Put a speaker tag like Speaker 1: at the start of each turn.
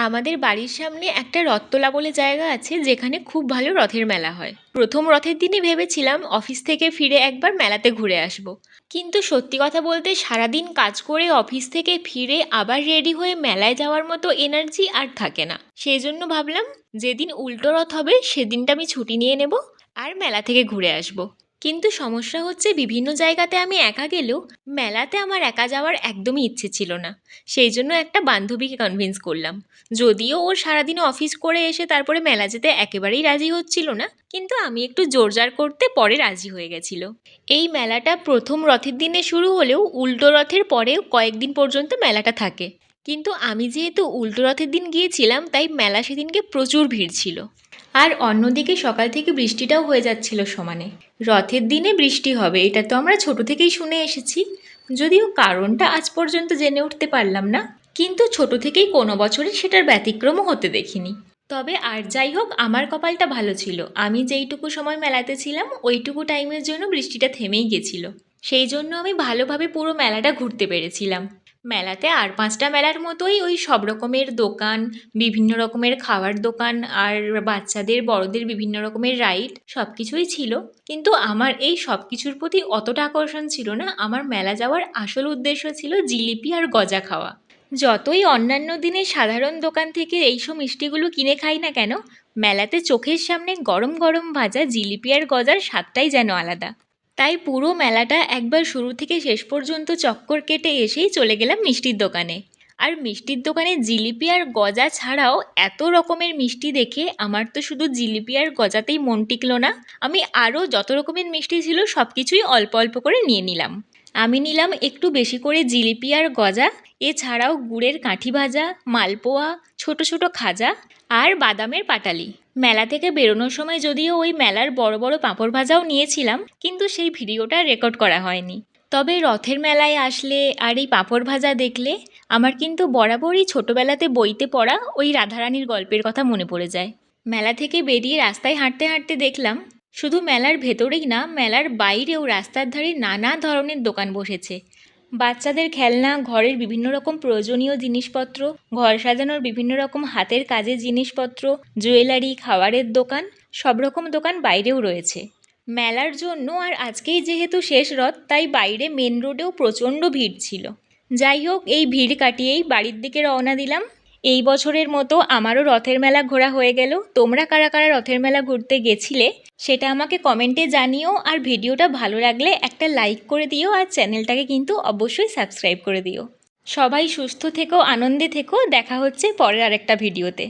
Speaker 1: আমাদের বাড়ির সামনে একটা রথতলা বলে জায়গা আছে, যেখানে খুব ভালো রথের মেলা হয়। প্রথম রথের দিনই ভেবেছিলাম অফিস থেকে ফিরে একবার মেলাতে ঘুরে আসব। কিন্তু সত্যি কথা বলতে সারাদিন কাজ করে অফিস থেকে ফিরে আবার রেডি হয়ে মেলায় যাওয়ার মতো এনার্জি আর থাকে না। সেই জন্য ভাবলাম, যেদিন উল্টো রথ হবে, সেদিনটা আমি ছুটি নিয়ে নেব আর মেলা থেকে ঘুরে আসব। কিন্তু সমস্যা হচ্ছে বিভিন্ন জায়গাতে আমি একা গেলেও মেলাতে আমার একা যাওয়ার একদমই ইচ্ছে ছিল না। সেই জন্য একটা বান্ধবীকে কনভিন্স করলাম। যদিও ওর সারাদিন অফিস করে এসে তারপরে মেলা যেতে একেবারেই রাজি হচ্ছিল না, কিন্তু আমি একটু জোর জোরজার করতে পরে রাজি হয়ে গেছিল। এই মেলাটা প্রথম রথের দিনে শুরু হলেও উল্টো রথের পরেও কয়েকদিন পর্যন্ত মেলাটা থাকে। কিন্তু আমি যেহেতু উল্টো রথের দিন গিয়েছিলাম, তাই মেলা সেদিনকে প্রচুর ভিড় ছিল। আর অন্যদিকে সকাল থেকে বৃষ্টিটাও হয়ে যাচ্ছিল সমানে। রথের দিনে বৃষ্টি হবে, এটা তো আমরা ছোট থেকেই শুনে এসেছি। যদিও কারণটা আজ পর্যন্ত জেনে উঠতে পারলাম না, কিন্তু ছোট থেকেই কোনো বছরই সেটার ব্যতিক্রমও হতে দেখিনি। তবে আর যাই হোক, আমার কপালটা ভালো ছিল। আমি যেইটুকু সময় মেলাতে ছিলাম, ওইটুকু টাইমের জন্য বৃষ্টিটা থেমেই গেছিল। সেই জন্য আমি ভালোভাবে পুরো মেলাটা ঘুরতে পেরেছিলাম। মেলাতে আর পাঁচটা মেলার মতোই ওই সব রকমের দোকান, বিভিন্ন রকমের খাওয়ার দোকান আর বাচ্চাদের, বড়দের বিভিন্ন রকমের রাইড সব কিছুই ছিল। কিন্তু আমার এই সব কিছুর প্রতি অতটা আকর্ষণ ছিল না। আমার মেলা যাওয়ার আসল উদ্দেশ্য ছিল জিলিপি আর গজা খাওয়া। যতই অন্যান্য দিনে সাধারণ দোকান থেকে এইসব মিষ্টিগুলো কিনে খাই না কেন, মেলাতে চোখের সামনে গরম গরম ভাজা জিলিপি আর গজার স্বাদটাই যেন আলাদা। তাই পুরো মেলাটা একবার শুরু থেকে শেষ পর্যন্ত চক্কর কেটে এসেই চলে গেলাম মিষ্টির দোকানে। আর মিষ্টির দোকানে জিলিপি আর গজা ছাড়াও এত রকমের মিষ্টি দেখে আমার তো শুধু জিলিপি আর গজাতেই মন টিকলো না। আমি আরও যত রকমের মিষ্টি ছিল সব কিছুই অল্প অল্প করে নিয়ে নিলাম। আমি নিলাম একটু বেশি করে জিলিপি আর গজা, এছাড়াও গুড়ের কাঠি ভাজা, মালপোয়া, ছোট ছোট খাজা আর বাদামের পাটালি। মেলা থেকে বেরোনোর সময় যদিও ওই মেলার বড় বড় পাঁপড় ভাজাও নিয়েছিলাম, কিন্তু সেই ভিডিওটা রেকর্ড করা হয়নি। তবে রথের মেলায় আসলে আর এই পাঁপড় ভাজা দেখলে আমার কিন্তু বরাবরই ছোটোবেলাতে বইতে পড়া ওই রাধারানীর গল্পের কথা মনে পড়ে যায়। মেলা থেকে বেরিয়ে রাস্তায় হাঁটতে হাঁটতে দেখলাম, শুধু মেলার ভেতরেই না, মেলার বাইরেও রাস্তার ধারে নানা ধরনের দোকান বসেছে। বাচ্চাদের খেলনা, ঘরের বিভিন্ন রকম প্রয়োজনীয় জিনিসপত্র, ঘর সাজানোর বিভিন্ন রকম হাতের কাজের জিনিসপত্র, জুয়েলারি, খাবারের দোকান, সব রকম দোকান বাইরেও রয়েছে। মেলার জন্য আর আজকেই যেহেতু শেষ রথ, তাই বাইরে মেন রোডেও প্রচণ্ড ভিড় ছিল। যাই হোক, এই ভিড় কাটিয়েই বাড়ির দিকে রওনা দিলাম। এই বছরের মতো আমারও রথের মেলা ঘোরা হয়ে গেল। তোমরা কারা কারা রথের মেলা ঘুরতে গেছিলে সেটা আমাকে কমেন্টে জানিও আর ভিডিওটা ভালো লাগলে একটা লাইক করে দিও আর চ্যানেলটাকে কিন্তু অবশ্যই সাবস্ক্রাইব করে দিও। সবাই সুস্থ থেকো, আনন্দে থেকো। দেখা হচ্ছে পরের আরেকটা ভিডিওতে।